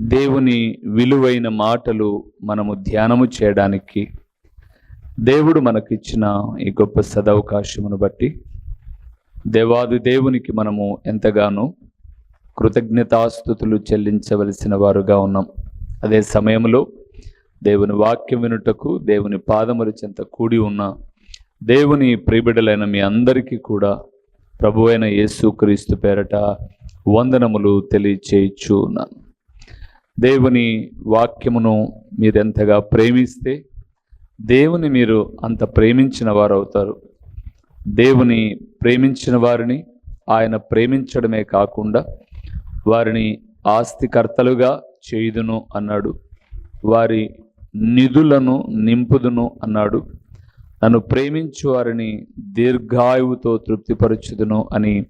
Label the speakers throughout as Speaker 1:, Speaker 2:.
Speaker 1: దేవుని విలువైన మాటలు మనము ధ్యానము చేయడానికి దేవుడు మనకిచ్చిన ఈ గొప్ప సదవకాశమును బట్టి దేవాది దేవునికి మనము ఎంతగానో కృతజ్ఞతాస్థుతులు చెల్లించవలసిన వారుగా ఉన్నాం. అదే సమయంలో దేవుని వాక్యం వినుటకు దేవుని పాదముల చెంత కూడి ఉన్న దేవుని ప్రియబిడలైన మీ అందరికీ కూడా ప్రభు అయిన యేసుక్రీస్తు పేరట వందనములు తెలియచేయచ్చు ఉన్నాను దేవుని వాక్యమును మీరెంతగా ప్రేమిస్తే దేవుని మీరు అంత ప్రేమించిన వారు అవుతారు దేవుని ప్రేమించిన వారిని ఆయన ప్రేమించడమే కాకుండా వారిని ఆస్తికర్తలుగా చేయుదును అన్నాడు. వారి నిధులను నింపుదును అన్నాడు. నన్ను ప్రేమించు వారిని దీర్ఘాయువుతో తృప్తిపరచుదును అని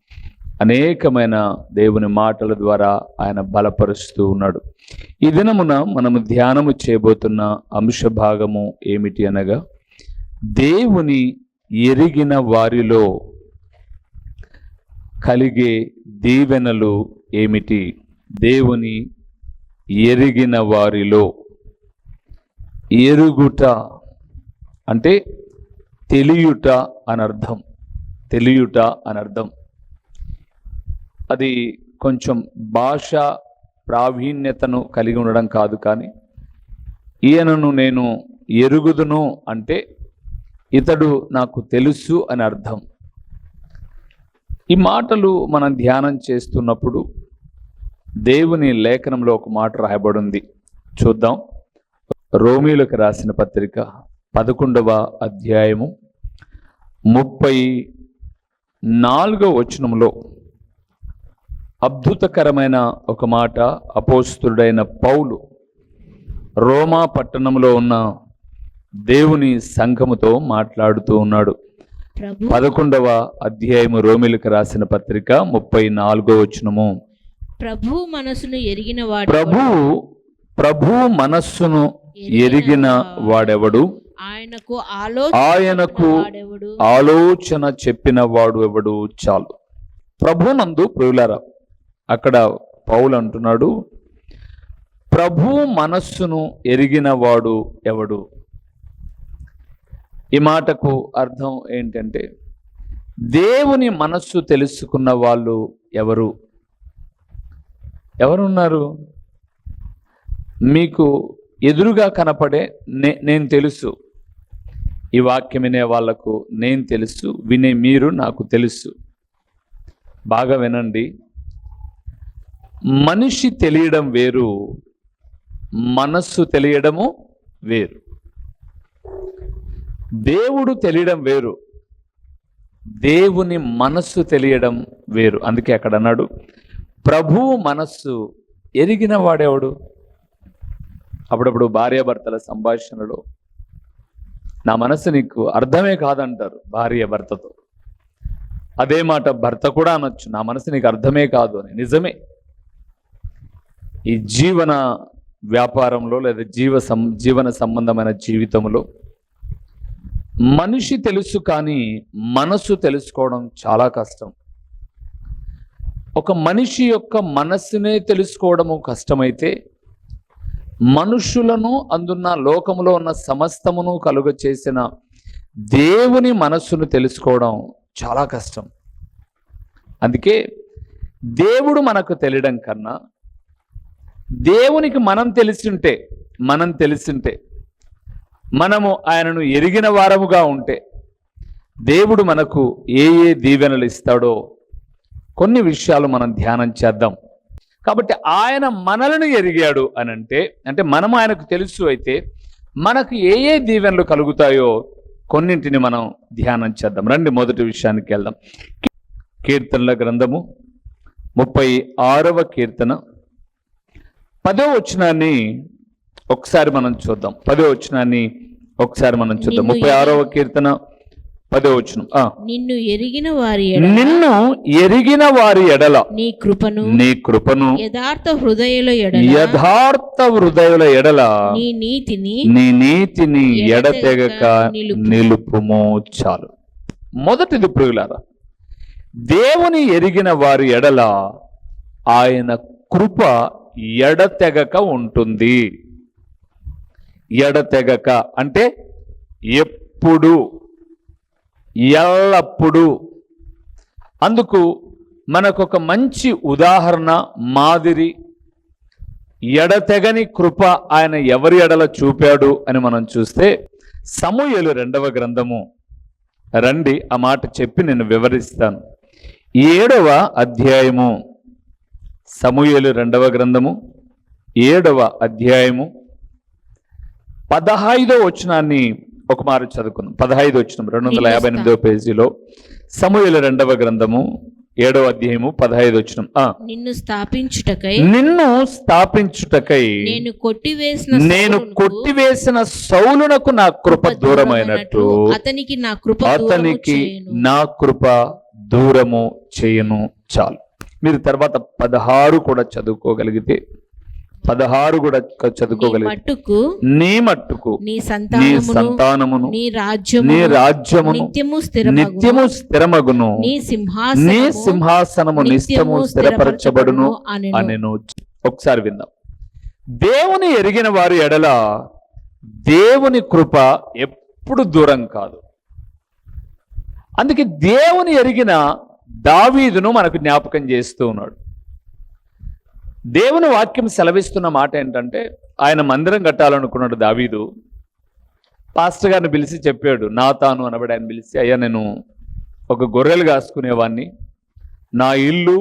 Speaker 1: అనేకమైన దేవుని మాటల ద్వారా ఆయన బలపరుస్తూ ఉన్నాడు. ఈ దినమున మనము ధ్యానము చేయబోతున్న అంశ భాగము ఏమిటి అనగా దేవుని ఎరిగిన వారిలో కలిగే దీవెనలు ఏమిటి? దేవుని ఎరిగిన వారిలో ఎరుగుట అంటే తెలియుట అనర్థం. తెలియుట అనర్థం. అది కొంచెం భాష ప్రావీణ్యతను కలిగి ఉండడం కాదు కానీ ఈయనను నేను ఎరుగుదును అంటే ఇతడు నాకు తెలుసు అని అర్థం. ఈ మాటలు మనం ధ్యానం చేస్తున్నప్పుడు దేవుని లేఖనంలో ఒక మాట రాయబడింది. చూద్దాం. రోమిలకు రాసిన పత్రిక పదకొండవ అధ్యాయము ముప్పై నాలుగవ వచనంలో అద్భుతకరమైన ఒక మాట అపోస్తుడైన పౌలు రోమా పట్టణంలో ఉన్న దేవుని సంఘముతో మాట్లాడుతూ ఉన్నాడు. పదకొండవ అధ్యాయము రోమిలకు రాసిన పత్రిక ముప్పై నాలుగో వచనము.
Speaker 2: ప్రభు మనసును ఎరిగిన వాడు
Speaker 1: ప్రభు ప్రభు మనస్సును ఎరిగిన వాడెవడు?
Speaker 2: ఆయనకు ఆలోచన
Speaker 1: ఆయనకు ఆలోచన చెప్పిన వాడు ఎవడు? చాలు. ప్రభునందు ప్రియులారా అక్కడ పౌలు అంటున్నాడు ప్రభు మనస్సును ఎరిగిన వాడు ఎవడు? ఈ మాటకు అర్థం ఏంటంటే దేవుని మనస్సు తెలుసుకున్న వాళ్ళు ఎవరు? ఎవరున్నారు? మీకు ఎదురుగా కనపడే నే నేను తెలుసు. ఈ వాక్యం వినే వాళ్ళకు నేను తెలుసు వినే మీరు నాకు తెలుసు. బాగా వినండి. మనిషి తెలియడం వేరు మనస్సు తెలియడము వేరు. దేవుడు తెలియడం వేరు దేవుని మనస్సు తెలియడం వేరు. అందుకే అక్కడ అన్నాడు ప్రభువు మనస్సు ఎరిగిన వాడేవాడు? అప్పుడప్పుడు భార్యాభర్తల సంభాషణలో నా మనసు నీకు అర్థమే కాదంటారు భార్య భర్తతో అదే మాట భర్త కూడా అనొచ్చు నా మనసు నీకు అర్థమే కాదు అని. నిజమే. ఈ జీవన వ్యాపారంలో లేదా జీవ సం జీవన సంబంధమైన జీవితంలో మనిషి తెలుసు కానీ మనసు తెలుసుకోవడం చాలా కష్టం. ఒక మనిషి యొక్క మనస్సునే తెలుసుకోవడము కష్టమైతే మనుషులను అందున్న లోకములో ఉన్న సమస్తమును కలుగ చేసిన దేవుని మనస్సును తెలుసుకోవడం చాలా కష్టం. అందుకే దేవుడు మనకు తెలియడం కన్నా దేవునికి మనం తెలిసింటే మనం తెలిసింటే మనము ఆయనను ఎరిగిన వారముగా ఉంటే దేవుడు మనకు ఏ ఏ దీవెనలు ఇస్తాడో కొన్ని విషయాలు మనం ధ్యానం చేద్దాం. కాబట్టి ఆయన మనలను ఎరిగాడు అని అంటే అంటే మనం ఆయనకు తెలుసు అయితే మనకు ఏ ఏ దీవెనలు కలుగుతాయో కొన్నింటిని మనం ధ్యానం చేద్దాం. రండి మొదటి విషయానికి వెళ్దాం. కీర్తనల గ్రంథము ముప్పై ఆరవ కీర్తన. పదో వచనాన్ని ఒకసారి మనం చూద్దాం. పదో వచనాన్ని ఒకసారి మనం చూద్దాం. ముప్పై ఆరవ కీర్తన పదో వచనం.
Speaker 2: నిన్ను ఎరిగిన వారి
Speaker 1: నిన్ను ఎరిగిన వారి ఎడల.
Speaker 2: నీ కృపను
Speaker 1: నీ కృపను
Speaker 2: యథార్థ హృదయుల ఎడల
Speaker 1: యథార్థ హృదయుల ఎడల
Speaker 2: నీ నీతిని
Speaker 1: నీ నీతిని ఎడతెగక
Speaker 2: ఎడతెగక నిలుపు.
Speaker 1: నిలుపుము చాలు. మొదటిది ప్రియులారా దేవుని ఎరిగిన వారి ఎడల ఆయన కృప ఎడతెగక ఉంటుంది. ఎడతెగక అంటే ఎప్పుడు ఎల్లప్పుడు. అందుకు మనకొక మంచి ఉదాహరణ మాదిరి ఎడతెగని కృప ఆయన ఎవరి ఎడల చూపాడు అని మనం చూస్తే సమూయలు రెండవ గ్రంథము. రండి ఆ మాట చెప్పి నేను వివరిస్తాను. ఏడవ అధ్యాయము. సమూయలు రెండవ గ్రంథము ఏడవ అధ్యాయము. పదహైదో వచనాన్ని ఒక మారు చదువుకుందాం. పదహైదు వచనం రెండు వందల యాభై ఎనిమిదో పేజీలో సమూయలు రెండవ గ్రంథము ఏడవ అధ్యాయము పదహైదు వచనం. ఆ.
Speaker 2: నిన్ను స్థాపించుటకై
Speaker 1: నిన్ను స్థాపించుటకై
Speaker 2: నేను కొట్టివేసిన
Speaker 1: నేను
Speaker 2: సౌలునకు
Speaker 1: కొట్టివేసిన సౌలునకు నా కృప దూరమైనట్టు
Speaker 2: అతనికి నా కృప
Speaker 1: అతనికి. నా కృప దూరము చేయను చాలు. మీరు తర్వాత పదహారు కూడా చదువుకోగలిగితే పదహారు కూడా చదువుకోగలిగితే
Speaker 2: మట్టుకు
Speaker 1: నీ మట్టుకు
Speaker 2: నీ సంతానమును నీ రాజ్యము
Speaker 1: నీ
Speaker 2: నిత్యము స్థిరమగును.
Speaker 1: నిత్యము స్థిరమగును.
Speaker 2: నీ
Speaker 1: నీ
Speaker 2: సింహాసనము
Speaker 1: సింహాసనము నిత్యము స్థిరపరచబడును అనెను. ఒకసారి విందాం. దేవుని ఎరిగిన వారి ఎడల దేవుని కృప ఎప్పుడు దూరం కాదు. అందుకే దేవుని ఎరిగిన దావీదును మనకు జ్ఞాపకం చేస్తూ ఉన్నాడు. దేవుని వాక్యం సెలవిస్తున్న మాట ఏంటంటే ఆయన మందిరం కట్టాలనుకున్నాడు దావీదు. పాస్టర్ గారిని పిలిచి చెప్పాడు నా తాను అనబడి ఆయన పిలిచి అయ్యా నేను ఒక గొర్రెలు కాసుకునేవాడిని నా ఇల్లు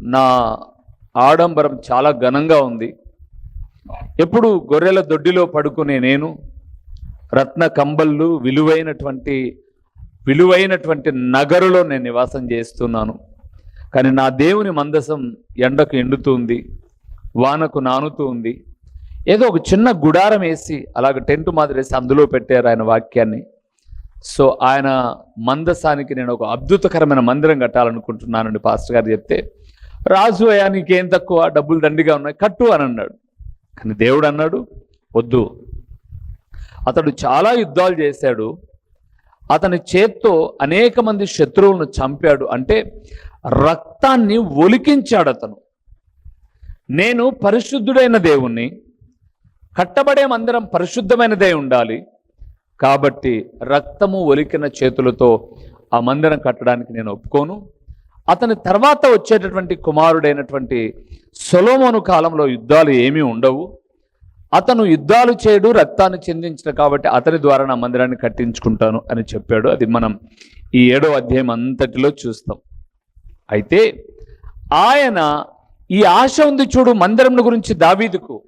Speaker 1: నా ఆడంబరం చాలా ఘనంగా ఉంది. ఎప్పుడు గొర్రెల దొడ్డిలో పడుకునే నేను రత్న కంబళ్ళు విలువైనటువంటి విలువైనటువంటి నగరులో నేను నివాసం చేస్తున్నాను. కానీ నా దేవుని మందసం ఎండకు ఎండుతుంది వానకు నానుతూ ఉంది ఏదో ఒక చిన్న గుడారం వేసి అలాగ టెంట్ మాదిరి వేసి అందులో పెట్టారు ఆయన వాక్యాన్ని. సో ఆయన మందసానికి నేను ఒక అద్భుతకరమైన మందిరం కట్టాలనుకుంటున్నానండి పాస్టర్ గారు చెప్తే. రాజు అయ్యా నీకేం తక్కువ? డబ్బులు దండిగా ఉన్నాయి కట్టు అని అన్నాడు. కానీ దేవుడు అన్నాడు వద్దు. అతడు చాలా యుద్ధాలు చేశాడు. అతని చేత్తో అనేక మంది శత్రువులను చంపాడు. అంటే రక్తాన్ని ఒలికించాడు అతను. నేను పరిశుద్ధుడైన దేవుణ్ణి కట్టబడే మందిరం పరిశుద్ధమైనదే ఉండాలి. కాబట్టి రక్తము ఒలికిన చేతులతో ఆ మందిరం కట్టడానికి నేను ఒప్పుకోను. అతని తర్వాత వచ్చేటటువంటి కుమారుడైనటువంటి సొలోమోను కాలంలో యుద్ధాలు ఏమీ ఉండవు. అతను యుద్ధాలు చేయడు రక్తాన్ని చెందించిన కాబట్టి అతని ద్వారా నా మందిరాన్ని కట్టించుకుంటాను అని చెప్పాడు. అది మనం ఈ ఏడో అధ్యాయం అంతటిలో చూస్తాం. అయితే ఆయన ఈ ఆశ ఉంది చూడు మందిరం గురించి దావీదుకు.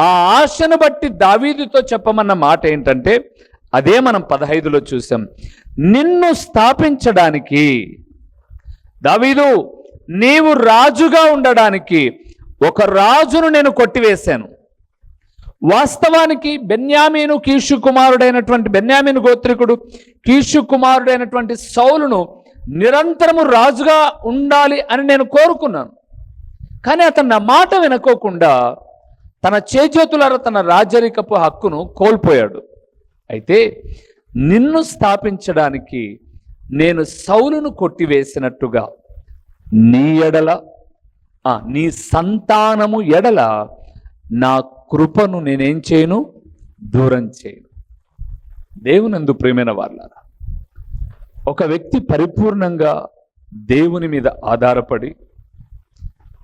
Speaker 1: ఆ ఆశను బట్టి దావీదుతో చెప్పమన్న మాట ఏంటంటే అదే మనం పదహైదులో చూసాం. నిన్ను స్థాపించడానికి దావీదు నీవు రాజుగా ఉండడానికి ఒక రాజును నేను కొట్టివేశాను. వాస్తవానికి బెన్యామీను కీషు కుమారుడైనటువంటి బెన్యామీను గోత్రికుడు కీషు కుమారుడైనటువంటి సౌలును నిరంతరము రాజుగా ఉండాలి అని నేను కోరుకున్నాను. కానీ అతను నా మాట వినుకోకుండా తన చేజేతులారా తన రాజరికపు హక్కును కోల్పోయాడు. అయితే నిన్ను స్థాపించడానికి నేను సౌలును కొట్టివేసినట్టుగా నీ ఎడల నీ సంతానము ఎడల నా కృపను నేనేం చేయను? దూరం చేయను. దేవునందు ప్రేమైన వాళ్ళారా ఒక వ్యక్తి పరిపూర్ణంగా దేవుని మీద ఆధారపడి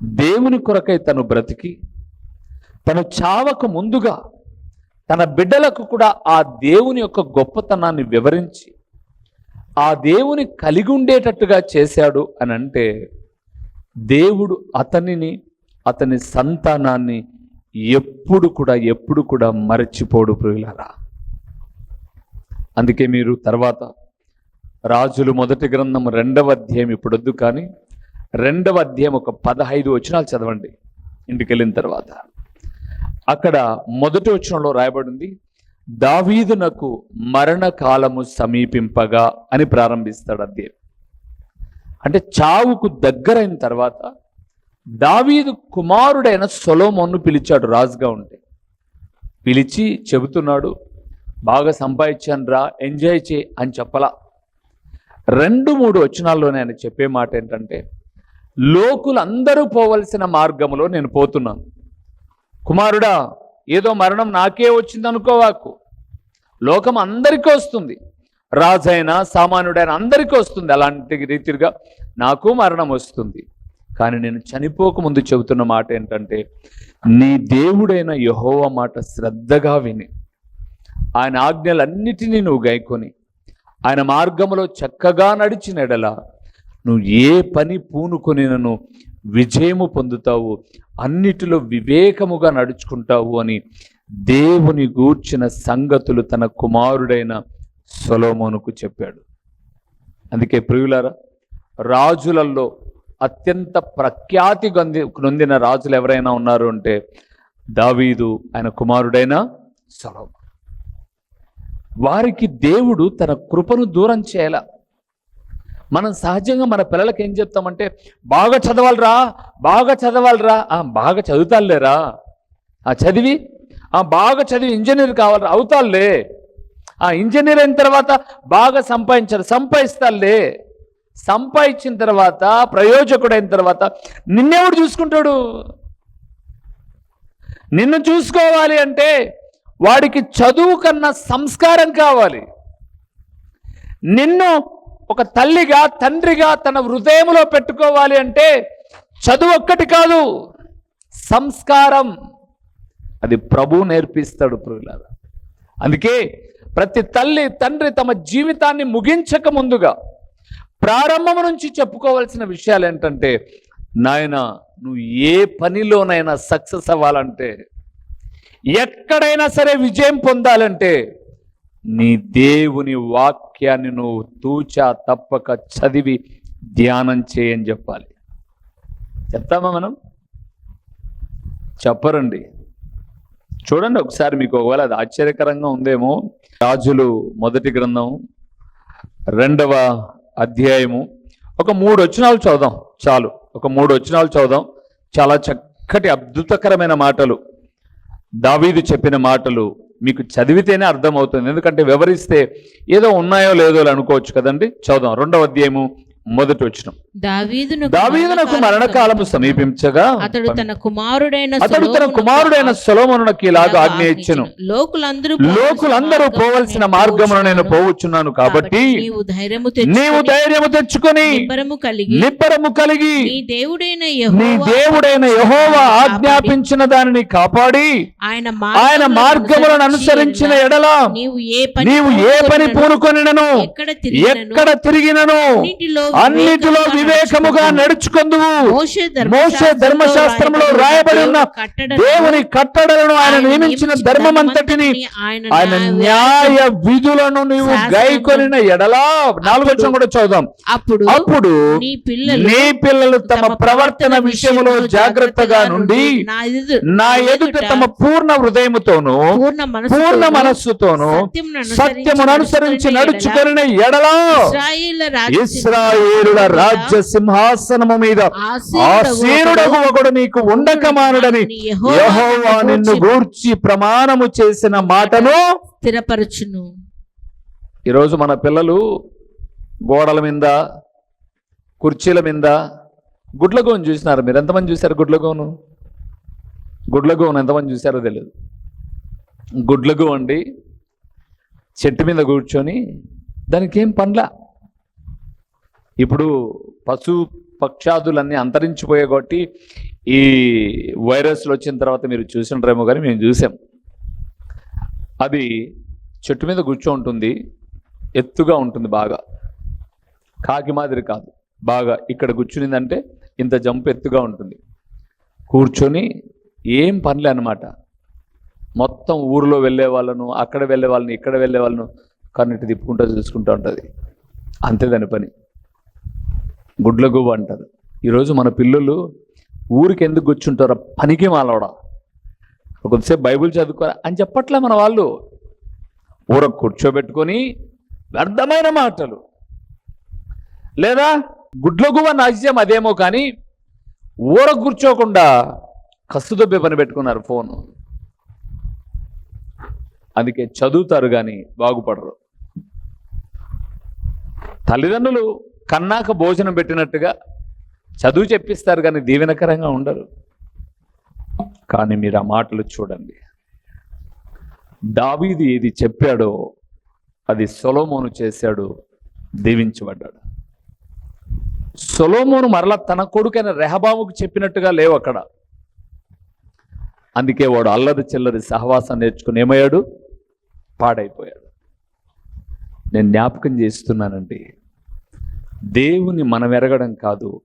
Speaker 1: దేవుని కొరకై తను బ్రతికి తను చావకు ముందుగా తన బిడ్డలకు కూడా ఆ దేవుని యొక్క గొప్పతనాన్ని వివరించి ఆ దేవుని కలిగి ఉండేటట్టుగా చేశాడు అని అంటే దేవుడు అతనిని అతని సంతానాన్ని ఎప్పుడు కూడా ఎప్పుడు కూడా మరచిపోడు ప్రియులారా. అందుకే మీరు తర్వాత రాజులు మొదటి గ్రంథం రెండవ అధ్యాయం ఇప్పుడు వద్దు కానీ రెండవ అధ్యాయం ఒక పదహైదు వచనాలు చదవండి ఇంటికి వెళ్ళిన తర్వాత. అక్కడ మొదటి వచనంలో రాయబడింది దావీదునకు మరణకాలము సమీపింపగా అని ప్రారంభిస్తాడు అధ్యాయం. అంటే చావుకు దగ్గరైన తర్వాత దావీదు కుమారుడైన సొలోమోన్ను పిలిచాడు రాజుగా ఉంటే. పిలిచి చెబుతున్నాడు బాగా సంపాదించాను రా ఎంజాయ్ చే అని చెప్పలా. రెండు మూడు వచనాల్లోనే ఆయన చెప్పే మాట ఏంటంటే లోకులందరూ పోవలసిన మార్గంలో నేను పోతున్నాను. కుమారుడా ఏదో మరణం నాకే వచ్చింది అనుకోవాకు లోకం అందరికీ వస్తుంది. రాజైనా సామాన్యుడైన అందరికీ వస్తుంది. అలాంటి రీతిగా నాకు మరణం వస్తుంది. కానీ నేను చనిపోకముందు చెబుతున్న మాట ఏంటంటే నీ దేవుడైన యహోవ మాట శ్రద్ధగా విని ఆయన ఆజ్ఞలన్నిటినీ నువ్వు గైకొని ఆయన మార్గంలో చక్కగా నడిచిన ఎడల నువ్వు ఏ పని పూనుకొనినను విజయము పొందుతావు అన్నిటిలో వివేకముగా నడుచుకుంటావు అని దేవుని గూర్చిన సంగతులు తన కుమారుడైన సొలోమోనుకు చెప్పాడు. అందుకే ప్రియులారా రాజులలో అత్యంత ప్రఖ్యాతి గొంది నొందిన రాజులు ఎవరైనా ఉన్నారు అంటే దావీదు ఆయన కుమారుడైన సొలోమోను. వారికి దేవుడు తన కృపను దూరం చేయాల. మనం సహజంగా మన పిల్లలకి ఏం చెప్తామంటే బాగా చదవాలిరా బాగా చదవాలిరా. ఆ, బాగా చదువుతాలేరా ఆ చదివి ఆ బాగా చదివి ఇంజనీర్ కావాలరా అవుతాలే ఆ ఇంజనీర్ అయిన తర్వాత బాగా సంపాదించారు సంపాదిస్తాలే సంపాదించిన తర్వాత ప్రయోజకుడైన తర్వాత నిన్నెవడు చూసుకుంటాడు? నిన్ను చూసుకోవాలి అంటే వాడికి చదువు కన్నా సంస్కారం కావాలి. నిన్ను ఒక తల్లిగా తండ్రిగా తన హృదయంలో పెట్టుకోవాలి అంటే చదువు ఒక్కటి కాదు సంస్కారం. అది ప్రభు నేర్పిస్తాడు ప్రియులారా. అందుకే ప్రతి తల్లి తండ్రి తమ జీవితాన్ని ముగించక ముందుగా ప్రారంభం నుంచి చెప్పుకోవాల్సిన విషయాలు ఏంటంటే నాయన నువ్వు ఏ పనిలోనైనా సక్సెస్ అవ్వాలంటే ఎక్కడైనా సరే విజయం పొందాలంటే నీ దేవుని వాక్యాన్ని నువ్వు తూచా తప్పక చదివి ధ్యానం చేయని చెప్పాలి. చెప్తామా మనం? చెప్పరండి. చూడండి ఒకసారి మీకు ఒకవేళ అది ఆశ్చర్యకరంగా ఉందేమో. రాజులు మొదటి గ్రంథం రెండవ అధ్యాయము. ఒక మూడు వచనాలు చదుదాం చాలు. ఒక మూడు వచనాలు చదుదాం చాలా చక్కటి అద్భుతకరమైన మాటలు. దావీదు చెప్పిన మాటలు మీకు చదివితేనే అర్థమవుతుంది. ఎందుకంటే వివరిస్తే ఏదో ఉన్నాయో లేదో అనుకోవచ్చు కదండి? చదుదాం రెండవ అధ్యాయము మొదటి వచ్చిన
Speaker 2: దావీదునకు
Speaker 1: దావీదునకు మరణకాలము సమీపించగా
Speaker 2: అతడు తన కుమారుడైన
Speaker 1: అతడు తన
Speaker 2: సొలొమోనుకు
Speaker 1: కుమారుడైన సొలొమోనునకి ఇలాగ ఆజ్ఞ ఇచ్చెను.
Speaker 2: లోకులందరూ
Speaker 1: లోకులందరూ పోవలసిన మార్గమును నేను పోవచ్చున్నాను కాబట్టి
Speaker 2: నీవు ధైర్యము
Speaker 1: నీవు
Speaker 2: తెచ్చుకొని
Speaker 1: ధైర్యము తెచ్చుకొని
Speaker 2: నిబ్బరము కలిగి
Speaker 1: నిబ్బరము కలిగి
Speaker 2: నీ దేవుడైన
Speaker 1: నీ దేవుడైన యహోవా ఆజ్ఞాపించిన దానిని కాపాడి
Speaker 2: ఆయన
Speaker 1: ఆయన మార్గములను అనుసరించిన ఎడల
Speaker 2: నీవు ఏ పని
Speaker 1: నీవు ఏ పని పూనుకొనినను
Speaker 2: ఎక్కడ తిరిగినను
Speaker 1: ఎక్కడ తిరిగినను
Speaker 2: అన్నిటిలో
Speaker 1: వివేకముగా నడుచుకుందువు.
Speaker 2: మోషే
Speaker 1: ధర్మశాస్త్రంలో రాయబడి ఉన్న దేవుని కట్టడలను ఆయన నియమించిన ధర్మమంతటిని
Speaker 2: ఆయన
Speaker 1: ఆయన
Speaker 2: న్యాయ
Speaker 1: విధులను నీవు గైకొనిన ఎడలా? నాలుగు కూడా చదుదాం
Speaker 2: అప్పుడు
Speaker 1: అప్పుడు
Speaker 2: నీ పిల్లలు
Speaker 1: తమ ప్రవర్తన విషయములో జాగ్రత్తగా నుండి
Speaker 2: నా ఎదు-
Speaker 1: నా ఎదుట తమ పూర్ణ హృదయముతోను
Speaker 2: పూర్ణ మనస్సుతోను, సత్యమును అనుసరించి నడుచుకొనిన
Speaker 1: ఎడలా? ఇస్రాయేలుల రాజ్య సింహాసనము మీద ఆసీనుడగు ఒకడు నీకు ఉండక మానడని యెహోవా నిన్ను గూర్చి ప్రమాణము చేసిన మాటను
Speaker 2: స్థిరపరచును.
Speaker 1: ఈరోజు మన పిల్లలు గోడల మీద కుర్చీల మీద గుడ్లగోను చూసినారు. మీరు ఎంతమంది చూశారు గుడ్లగోను? గుడ్లగోను ఎంతమంది చూశారో తెలియదు గుడ్లగో అండి చెట్టు మీద కూర్చొని దానికి ఏం పనిలా ఇప్పుడు పశు పక్షాదులన్నీ అంతరించిపోయే కాబట్టి ఈ వైరస్లు వచ్చిన తర్వాత మీరు చూసినారేమో కానీ మేము చూసాం. అది చెట్టు మీద కూర్చో ఉంటుంది ఎత్తుగా ఉంటుంది బాగా. కాకి మాదిరి కాదు బాగా ఇక్కడ కూర్చునిందంటే ఇంత జంప్ ఎత్తుగా ఉంటుంది. కూర్చొని ఏం పనులే అనమాట మొత్తం ఊరిలో వెళ్ళే వాళ్ళను అక్కడ వెళ్ళే వాళ్ళని ఇక్కడ వెళ్ళే వాళ్ళను కన్నిటి తిప్పుకుంటూ చూసుకుంటూ ఉంటుంది. అంతే దాని పని. గుడ్లగూబ అంటారు ఈరోజు మన పిల్లలు ఊరికి ఎందుకు కూర్చుంటారో పనికి మాలవడా. కొద్దిసేపు బైబిల్ చదువుకోరా అని చెప్పట్లే మన వాళ్ళు. ఊర కూర్చోబెట్టుకొని వ్యర్థమైన మాటలు. లేదా గుడ్లగువ నాజ్యం అదేమో కానీ ఊర కూర్చోకుండా కసుదొబ్బే పని పెట్టుకున్నారు ఫోను. అందుకే చదువుతారు కానీ బాగుపడరు. తల్లిదండ్రులు కన్నాక భోజనం పెట్టినట్టుగా చదువు చెప్పిస్తారు కానీ దీవెనకరంగా ఉండరు. కానీ మీరు ఆ మాటలు చూడండి. దావీది ఏది చెప్పాడో అది సొలోమోను చేశాడు దీవించబడ్డాడు. సొలోమోను మరలా తన కొడుకైన రెహబాముకు చెప్పినట్టుగా లేవు అక్కడ. అందుకే వాడు అల్లరి చిల్లరి సహవాసం నేర్చుకుని ఏమయ్యాడు? పాడైపోయాడు. నేను జ్ఞాపకం చేస్తున్నానండి దేవుని మనం ఎరగడం కాదు.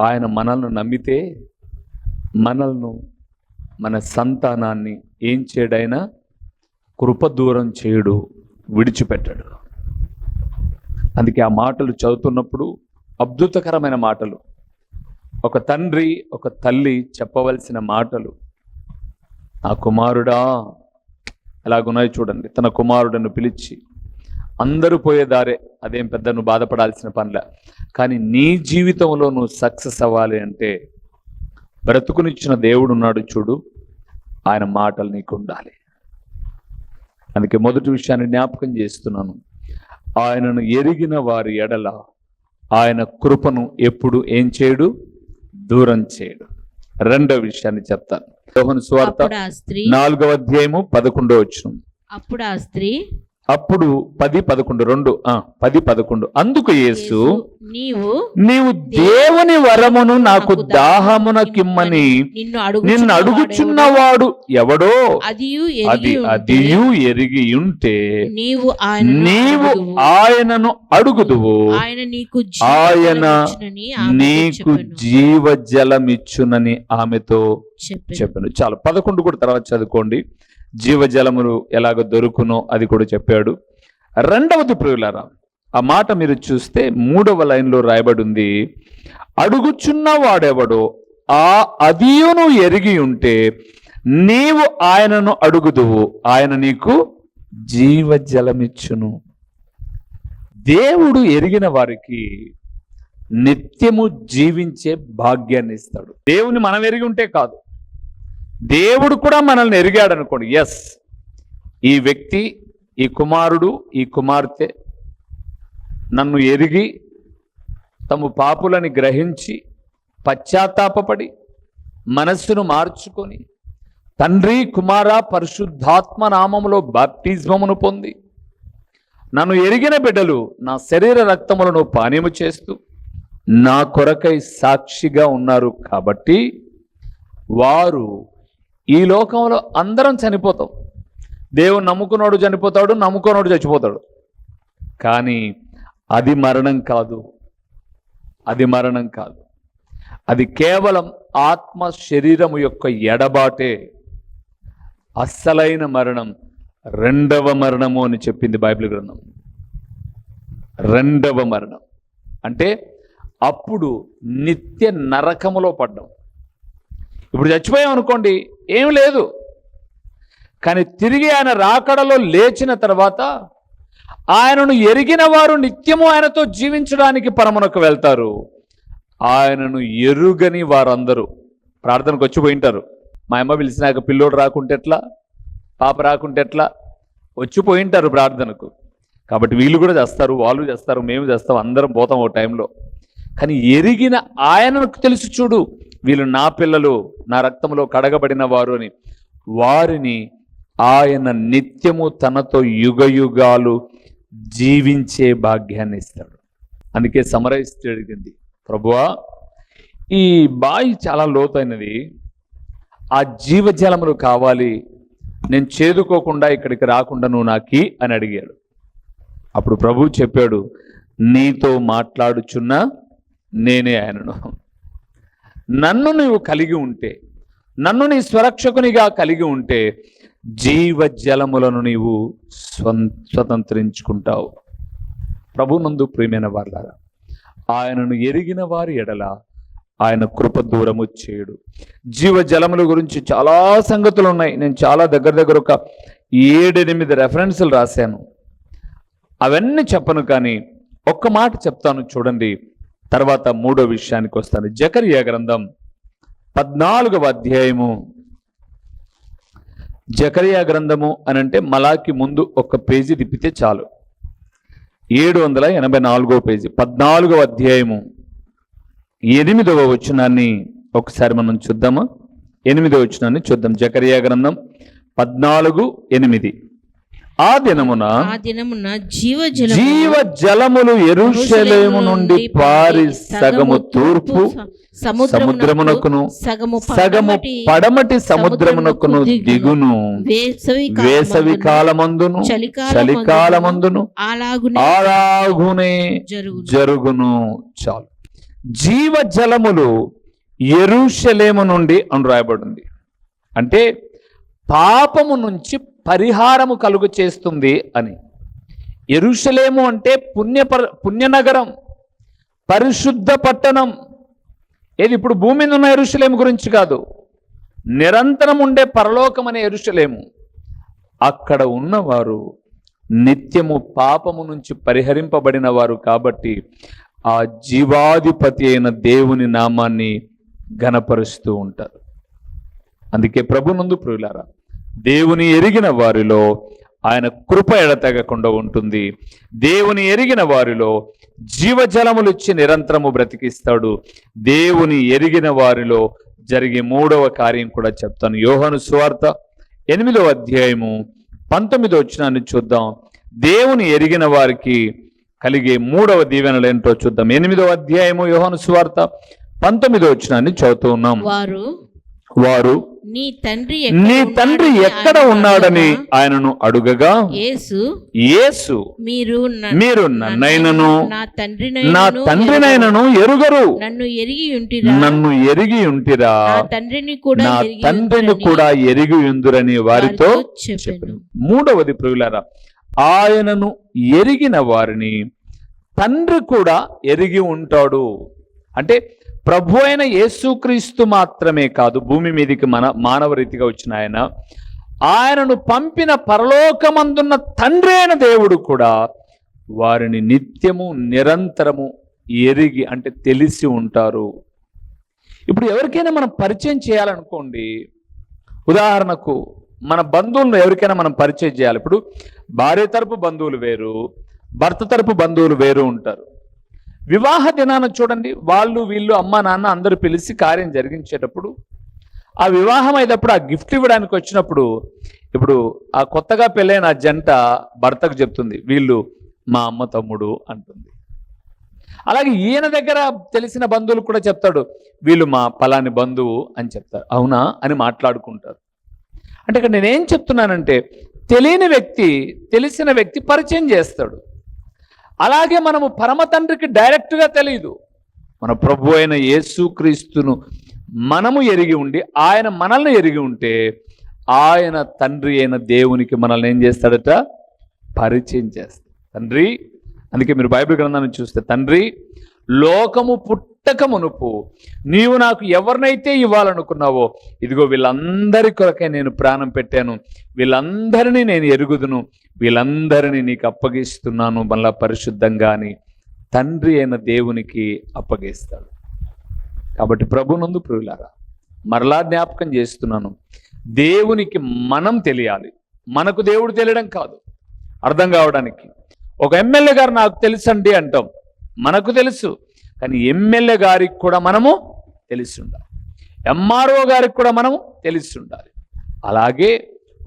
Speaker 1: ఆయన మనల్ని నమ్మితే మనల్ని మన సంతానాన్ని ఏం చేయడైనా కృప దూరం చేయడు విడిచిపెట్టాడు. అందుకే ఆ మాటలు చదువుతున్నప్పుడు అద్భుతకరమైన మాటలు. ఒక తండ్రి ఒక తల్లి చెప్పవలసిన మాటలు. ఆ కుమారుడా ఎలాగున్నాయి చూడండి. తన కుమారుడను పిలిచి అందరూ పోయే దారే అదేం పెద్ద నువ్వు బాధపడాల్సిన పనిలే. కానీ నీ జీవితంలో నువ్వు సక్సెస్ అవ్వాలి అంటే బ్రతుకునిచ్చిన దేవుడు ఉన్నాడు చూడు ఆయన మాటలు నీకు ఉండాలి. అందుకే మొదటి విషయాన్ని జ్ఞాపకం చేస్తున్నాను. ఆయనను ఎరిగిన వారి ఎడల ఆయన కృపను ఎప్పుడు ఏం చేయడు? దూరం చేయడు. రెండో విషయాన్ని చెప్తాను. యోహను స్వార్థ నాలుగవ అధ్యాయము పదకొండో వచ్చిన
Speaker 2: అప్పుడు ఆ స్త్రీ
Speaker 1: అప్పుడు పది పదకొండు రెండు ఆ పది పదకొండు. అందుకు యేసు
Speaker 2: నీవు
Speaker 1: నీవు దేవుని వరమును నాకు దాహమున కిమ్మని
Speaker 2: నిన్ను అడుగు
Speaker 1: నిన్ను అడుగుచున్నవాడు ఎవడో? అది
Speaker 2: ఎరిగి ఉంటే
Speaker 1: అదియు ఎరిగి ఉంటే
Speaker 2: నీవు
Speaker 1: నీవు ఆయనను అడుగుదువు.
Speaker 2: ఆయన నీకు
Speaker 1: ఆయన
Speaker 2: జీవజలమిచ్చునని ఆమెతో
Speaker 1: నీకు
Speaker 2: చెప్పెను.
Speaker 1: జీవజలమిచ్చునని ఆమెతో.
Speaker 2: చెప్పాను.
Speaker 1: చాలు పదకొండు కూడా తర్వాత చదువుకోండి. జీవజలములు ఎలాగ దొరుకునో అది కూడా చెప్పాడు. రెండవది ప్రియులారా ఆ మాట మీరు చూస్తే మూడవ లైన్లో రాయబడి ఉంది అడుగుచున్న వాడెవడో ఆ అదియును ఎరిగి ఉంటే నీవు ఆయనను అడుగుదువు ఆయన నీకు జీవజలమిచ్చును. దేవుడు ఎరిగిన వారికి నిత్యము జీవించే భాగ్యాన్ని ఇస్తాడు. దేవుని మనం ఎరిగి ఉంటే కాదు దేవుడు కూడా మనల్ని ఎరిగాడు అనుకోండి ఎస్ ఈ వ్యక్తి ఈ కుమారుడు ఈ కుమార్తె నన్ను ఎరిగి తమ పాపులని గ్రహించి పశ్చాత్తాపపడి మనస్సును మార్చుకొని తండ్రి కుమార పరిశుద్ధాత్మ నామములో బాప్టిజమును పొంది నన్ను ఎరిగిన బిడ్డలు నా శరీర రక్తములను పానీయము చేస్తూ నా కొరకై సాక్షిగా ఉన్నారు కాబట్టి వారు ఈ లోకంలో అందరం చనిపోతాం. దేవుడు నమ్ముకున్నాడు చనిపోతాడు నమ్ముకున్నాడు చచ్చిపోతాడు. కానీ అది మరణం కాదు. అది మరణం కాదు. అది కేవలం ఆత్మ శరీరము యొక్క ఎడబాటే. అస్సలైన మరణం రెండవ మరణము అని చెప్పింది బైబిల్ గ్రంథం. రెండవ మరణం. అంటే అప్పుడు నిత్య నరకములో పడ్డాం. ఇప్పుడు చచ్చిపోయాం అనుకోండి ఏం లేదు. కానీ తిరిగి ఆయన రాకడలో లేచిన తర్వాత ఆయనను ఎరిగిన వారు నిత్యము ఆయనతో జీవించడానికి పరమునకు వెళ్తారు. ఆయనను ఎరుగని వారందరూ ప్రార్థనకు వచ్చిపోయింటారు మా అమ్మ పిలిచినాక పిల్లోడు రాకుంటే ఎట్లా? పాప రాకుంటే ఎట్లా? వచ్చిపోయింటారు ప్రార్థనకు. కాబట్టి వీళ్ళు కూడా చేస్తారు వాళ్ళు చేస్తారు మేము చేస్తాం అందరం పోతాం ఓ టైంలో. కానీ ఎరిగిన ఆయనకు తెలుసు చూడు వీళ్ళు నా పిల్లలు నా రక్తంలో కడగబడిన వారు అని. వారిని ఆయన నిత్యము తనతో యుగయుగాలు జీవించే భాగ్యాన్ని ఇస్తాడు. అందుకే సమరయిస్తూ అడిగింది ప్రభువా ఈ బావి చాలా లోతైనది. ఆ జీవజలములు కావాలి. నేను చేదుకోకుండా ఇక్కడికి రాకుండా నువ్వు నాకి అని అడిగాడు. అప్పుడు ప్రభు చెప్పాడు నీతో మాట్లాడుచున్న నేనే ఆయనను. నన్ను నువ్వు కలిగి ఉంటే నన్ను నీ స్వరక్షకునిగా కలిగి ఉంటే జీవజలములను నీవు స్వం స్వతంత్రించుకుంటావు. ప్రభునందు ప్రియమైన వాళ్ళారా ఆయనను ఎరిగిన వారి ఎడల ఆయన కృప దూరము చేయడు. జీవ జలముల గురించి చాలా సంగతులు ఉన్నాయి. నేను చాలా దగ్గర దగ్గర ఒక ఏడెనిమిది రెఫరెన్సులు రాశాను. అవన్నీ చెప్పను కానీ ఒక్క మాట చెప్తాను చూడండి. తర్వాత మూడో విషయానికి వస్తాను. జకరియా గ్రంథం పద్నాలుగవ అధ్యాయము. జకరియా గ్రంథము అని అంటే మలాకి ముందు ఒక పేజీ తిప్పితే చాలు. ఏడు వందల ఎనభై నాలుగో పేజీ పద్నాలుగవ అధ్యాయము. ఎనిమిదవ వచనాన్ని ఒకసారి మనం చూద్దామా? ఎనిమిదవ వచనాన్ని చూద్దాం. జకరియా గ్రంథం పద్నాలుగు ఎనిమిది. ఆ దినమున
Speaker 2: ఆ దినమున జీవజల
Speaker 1: జీవ జలములు ఎరుషలేము నుండి పారి సగము తూర్పు సముద్రమునకును
Speaker 2: సగము
Speaker 1: సగము
Speaker 2: పడమటి
Speaker 1: సముద్రమునకును దిగును.
Speaker 2: వేసవి కాలమందును
Speaker 1: కాలమందును
Speaker 2: చలికాలమందును అలాగునే జరుగును.
Speaker 1: జరుగును. చాలు. జీవ జలములు ఎరుషలేము నుండి అని రాయబడింది. అంటే పాపము నుంచి పరిహారము కలుగు చేస్తుంది అని. ఎరుషలేము అంటే పుణ్య పుణ్యనగరం పరిశుద్ధ పట్టణం. ఏది ఇప్పుడు భూమి మీద ఉన్న ఎరుషలేము గురించి కాదు. నిరంతరం ఉండే పరలోకం అనే ఎరుషలేము. అక్కడ ఉన్నవారు నిత్యము పాపము నుంచి పరిహరింపబడిన వారు కాబట్టి ఆ జీవాధిపతి అయిన దేవుని నామాన్ని ఘనపరుస్తూ ఉంటారు. అందుకే ప్రభునందు ప్రియులారా దేవుని ఎరిగిన వారిలో ఆయన కృప ఎడతెగకుండా ఉంటుంది. దేవుని ఎరిగిన వారిలో జీవజలములు ఇచ్చి నిరంతరము బ్రతికిస్తాడు. దేవుని ఎరిగిన వారిలో జరిగే మూడవ కార్యం కూడా చెప్తాను. యోహను సువార్త ఎనిమిదవ అధ్యాయము పంతొమ్మిదో వచ్చినాన్ని చూద్దాం. దేవుని ఎరిగిన వారికి కలిగే మూడవ దీవెనలు ఏంటో చూద్దాం. ఎనిమిదవ అధ్యాయము యోహను సువార్త పంతొమ్మిదో వచ్చినాన్ని చదువుతూ ఉన్నాం.
Speaker 2: వారు
Speaker 1: వారు
Speaker 2: నీ తండ్రి
Speaker 1: నీ తండ్రి ఎక్కడ ఉన్నాడని ఆయనను అడుగగా
Speaker 2: యేసు
Speaker 1: యేసు
Speaker 2: మీరు
Speaker 1: మీరు నన్నైనను
Speaker 2: నా తండ్రి
Speaker 1: నా తండ్రినైనను ఎరుగరు.
Speaker 2: నన్ను ఎరిగి ఉంటిరా.
Speaker 1: నన్ను ఎరిగి ఉంటిరా.
Speaker 2: నా తండ్రిని కూడా
Speaker 1: నా తండ్రిని కూడా ఎరిగి ఉందురని వారితో
Speaker 2: చెప్పాను.
Speaker 1: మూడవది ప్రియులారా ఆయనను ఎరిగిన వారిని తండ్రి కూడా ఎరిగి ఉంటాడు. అంటే ప్రభు అయిన యేసుక్రీస్తు మాత్రమే కాదు భూమి మీదకి మన మానవ రీతిగా వచ్చిన ఆయన ఆయనను పంపిన పరలోకమందున్న తండ్రి అయిన దేవుడు కూడా వారిని నిత్యము నిరంతరము ఎరిగి అంటే తెలిసి ఉంటారు. ఇప్పుడు ఎవరికైనా మనం పరిచయం చేయాలనుకోండి ఉదాహరణకు మన బంధువులను ఎవరికైనా మనం పరిచయం చేయాలి. ఇప్పుడు భార్య తరపు బంధువులు వేరు భర్త తరపు బంధువులు వేరు ఉంటారు. వివాహ దినాన చూడండి వాళ్ళు వీళ్ళు అమ్మ నాన్న అందరూ పిలిచి కార్యం జరిగించేటప్పుడు ఆ వివాహం అయినప్పుడు ఆ గిఫ్ట్ ఇవ్వడానికి వచ్చినప్పుడు ఇప్పుడు ఆ కొత్తగా పెళ్ళైన ఆ జంట భర్తకు చెప్తుంది వీళ్ళు మా అమ్మ తమ్ముడు అంటుంది. అలాగే ఈయన దగ్గర తెలిసిన బంధువులు కూడా చెప్తాడు వీళ్ళు మా పలాని బంధువు అని చెప్తారు. అవునా? అని మాట్లాడుకుంటారు. అంటే ఇక్కడ నేనేం చెప్తున్నానంటే తెలియని వ్యక్తి తెలిసిన వ్యక్తి పరిచయం చేస్తాడు. అలాగే మనము పరమ తండ్రికి డైరెక్ట్గా తెలియదు మన ప్రభు అయిన యేసుక్రీస్తును మనము ఎరిగి ఉండి ఆయన మనల్ని ఎరిగి ఉంటే ఆయన తండ్రి అయిన దేవునికి మనల్ని ఏం చేస్తాడట? పరిచయం చేస్తాడు. తండ్రి అందుకే మీరు బైబిల్ గ్రంథాన్ని చూస్తే తండ్రి లోకము పుట్ మునుపు నీవు నాకు ఎవరినైతే ఇవ్వాలనుకున్నావో ఇదిగో వీళ్ళందరి కొరకే నేను ప్రాణం పెట్టాను. వీళ్ళందరినీ నేను ఎరుగుదును. వీళ్ళందరినీ నీకు అప్పగిస్తున్నాను. మళ్ళా పరిశుద్ధంగా అని తండ్రి అయిన దేవునికి అప్పగిస్తాడు. కాబట్టి ప్రభునందు ప్రియులారా మరలా జ్ఞాపకం చేస్తున్నాను. దేవునికి మనం తెలియాలి. మనకు దేవుడు తెలియడం కాదు. అర్థం కావడానికి. ఒక ఎమ్మెల్యే గారు నాకు తెలుసండి అంటాం. మనకు తెలుసు. కానీ ఎమ్మెల్యే గారికి కూడా మనము తెలిసి ఉండాలి ఎంఆర్ఓ గారికి కూడా మనము తెలిసి ఉండాలి అలాగే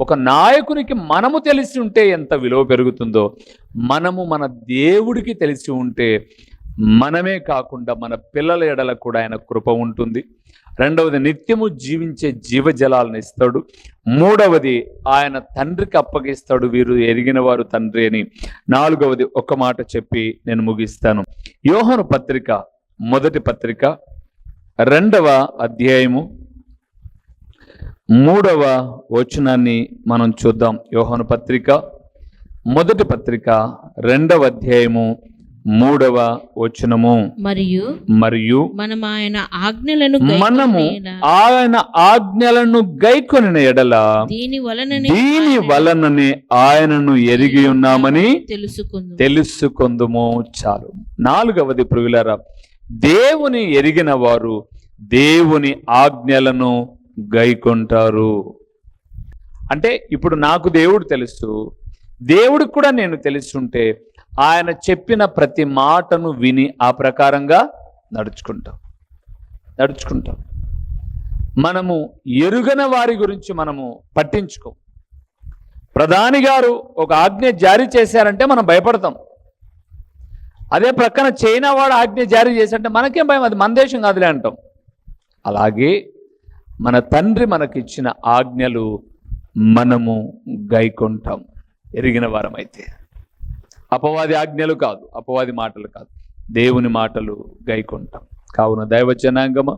Speaker 1: ఒక నాయకునికి మనము తెలిసి ఉంటే ఎంత విలువ పెరుగుతుందో మనము మన దేవుడికి తెలిసి ఉంటే మనమే కాకుండా మన పిల్లల ఎడల కూడా ఆయన కృప ఉంటుంది. రెండవది నిత్యము జీవించే జీవజలాలను ఇస్తాడు. మూడవది ఆయన తండ్రికి అప్పగిస్తాడు. వీరు ఎరిగిన వారు తండ్రి అని. నాలుగవది ఒక మాట చెప్పి నేను ముగిస్తాను. యోహను పత్రిక మొదటి పత్రిక రెండవ అధ్యాయము మూడవ వచనాన్ని మనం చూద్దాం. యోహను పత్రిక మొదటి పత్రిక రెండవ అధ్యాయము మూడవ వచనము.
Speaker 2: మరియు
Speaker 1: మరియు
Speaker 2: మనం ఆయన ఆజ్ఞలను
Speaker 1: మనము ఆయన ఆజ్ఞలను గైకొనిన ఎడల
Speaker 2: దీని వలననే
Speaker 1: దీని వలననే ఆయనను ఎరిగి ఉన్నామని
Speaker 2: తెలుసుకుందు
Speaker 1: తెలుసుకొందుము. చాలు. నాలుగవది ప్రియులరా దేవుని ఎరిగిన వారు దేవుని ఆజ్ఞలను గైకొంటారు. అంటే ఇప్పుడు నాకు దేవుడు తెలుసు దేవుడికి కూడా నేను తెలుసుంటే ఆయన చెప్పిన ప్రతి మాటను విని ఆ ప్రకారంగా నడుచుకుంటాం. నడుచుకుంటాం. మనము ఎరుగన వారి గురించి మనము పట్టించుకోం. ప్రధాని గారు ఒక ఆజ్ఞ జారీ చేశారంటే మనం భయపడతాం. అదే ప్రక్కన చైనా వాడు ఆజ్ఞ జారీ చేశారంటే మనకేం భయం? అది మన దేశం కాదులే అంటాం. అలాగే మన తండ్రి మనకిచ్చిన ఆజ్ఞలు మనము గైకొంటాం. ఎరిగిన వారమైతే. అపవాది ఆజ్ఞలు కాదు అపవాది మాటలు కాదు. దేవుని మాటలు గైకొంటాం. కావున దైవజనాంగమ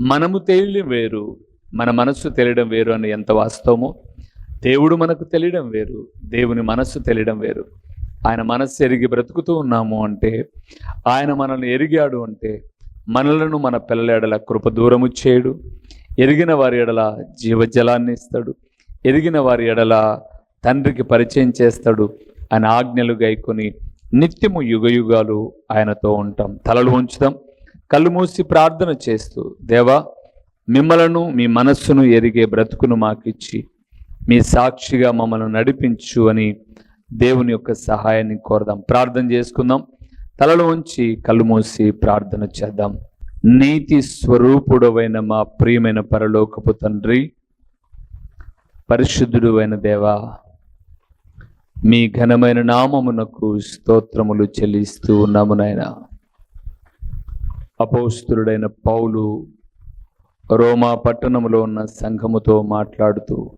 Speaker 1: మనము తెలియడం వేరు మన మనస్సు తెలియడం వేరు అని ఎంత వాస్తవమో దేవుడు మనకు తెలియడం వేరు దేవుని మనస్సు తెలియడం వేరు. ఆయన మనస్సు ఎరిగి బ్రతుకుతూ ఉన్నాము అంటే ఆయన మనల్ని ఎరిగాడు అంటే మనలను మన పిల్లల ఎడల కృప దూరము చేయడు ఎరిగిన వారి ఎడల జీవజలాన్ని ఇస్తాడు ఎరిగిన వారి ఎడల తండ్రికి పరిచయం చేస్తాడు ఆయన ఆజ్ఞలు గైకొని నిత్యము యుగయుగాలు ఆయనతో ఉంటాం. తలలు ఉంచుదాం కళ్ళు మూసి ప్రార్థన చేస్తూ దేవా మిమ్మలను మీ మనస్సును ఎరిగే బ్రతుకును మాకిచ్చి మీ సాక్షిగా మమ్మల్ని నడిపించు అని దేవుని యొక్క సహాయాన్ని కోరదాం. ప్రార్థన చేసుకుందాం. తలలు ఉంచి కళ్ళు మూసి ప్రార్థన చేద్దాం. నీతి స్వరూపుడవైన మా ప్రియమైన పరలోకపు తండ్రి పరిశుద్ధుడు అయిన దేవా మీ ఘనమైన నామమునకు స్తోత్రములు చెల్లిస్తూ ఉన్నాము నాయన. అపోస్తుడైన పౌలు రోమా పట్టణములో ఉన్న సంఘముతో మాట్లాడుతూ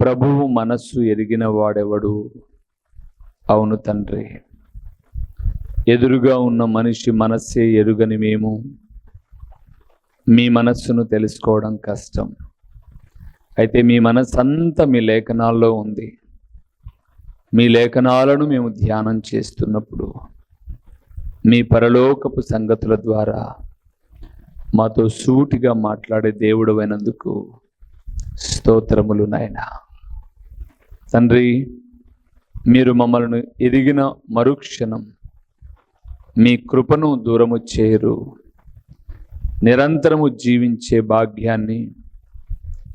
Speaker 1: ప్రభువు మనస్సు ఎరిగిన వాడెవడు? అవును తండ్రి. ఎదురుగా ఉన్న మనిషి మనస్సే ఎరుగని మేము మీ మనస్సును తెలుసుకోవడం కష్టం. అయితే మీ మనస్సు అంతా మీ లేఖనాల్లో ఉంది. మీ లేఖనాలను మేము ధ్యానం చేస్తున్నప్పుడు మీ పరలోకపు సంగతుల ద్వారా మాతో సూటిగా మాట్లాడే దేవుడు అయినందుకు స్తోత్రములు నాయన. తండ్రి మీరు మమ్మల్ని ఎదిగిన మరుక్షణం మీ కృపను దూరము చేయరు. నిరంతరము జీవించే భాగ్యాన్ని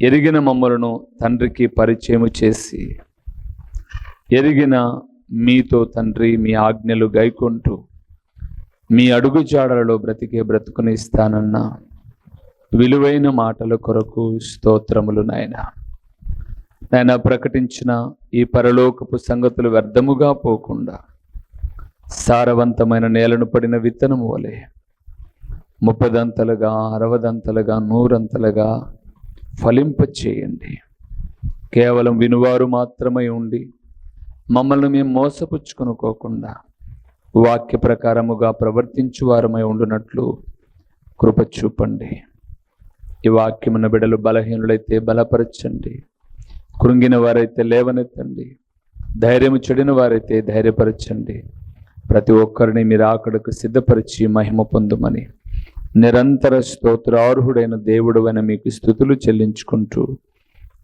Speaker 1: ఎరిగిన మమ్మలను తండ్రికి పరిచయము చేసి ఎరిగిన మీతో తండ్రి మీ ఆజ్ఞలు గైకొంటూ మీ అడుగుజాడలలో బ్రతికే బ్రతుకుని ఇస్తానన్న. విలువైన మాటల కొరకు స్తోత్రములు నాయన. నాయన ప్రకటించిన ఈ పరలోకపు సంగతులు వ్యర్థముగా పోకుండా సారవంతమైన నేలను పడిన విత్తనము వలె ముప్పదంతలుగా అరవదంతలుగా నూరంతలుగా ఫలింప చేయండి కేవలం వినువారు మాత్రమై ఉండి మమ్మల్ని మేము మోసపుచ్చుకొనుకోకుండా వాక్య ప్రకారముగా ప్రవర్తించు వారమై ఉండునట్లు కృప చూపండి. ఈ వాక్యమున బిడలు బలహీనులైతే బలపరచండి. కృంగిన వారైతే లేవనెత్తండి. ధైర్యము చెడిన వారైతే ధైర్యపరచండి. ప్రతి ఒక్కరిని మీరు ఆకడకు సిద్ధపరిచి మహిమ పొందుమని నిరంతర స్తోత్రార్హుడైన దేవుడు అని మీకు స్థుతులు చెల్లించుకుంటూ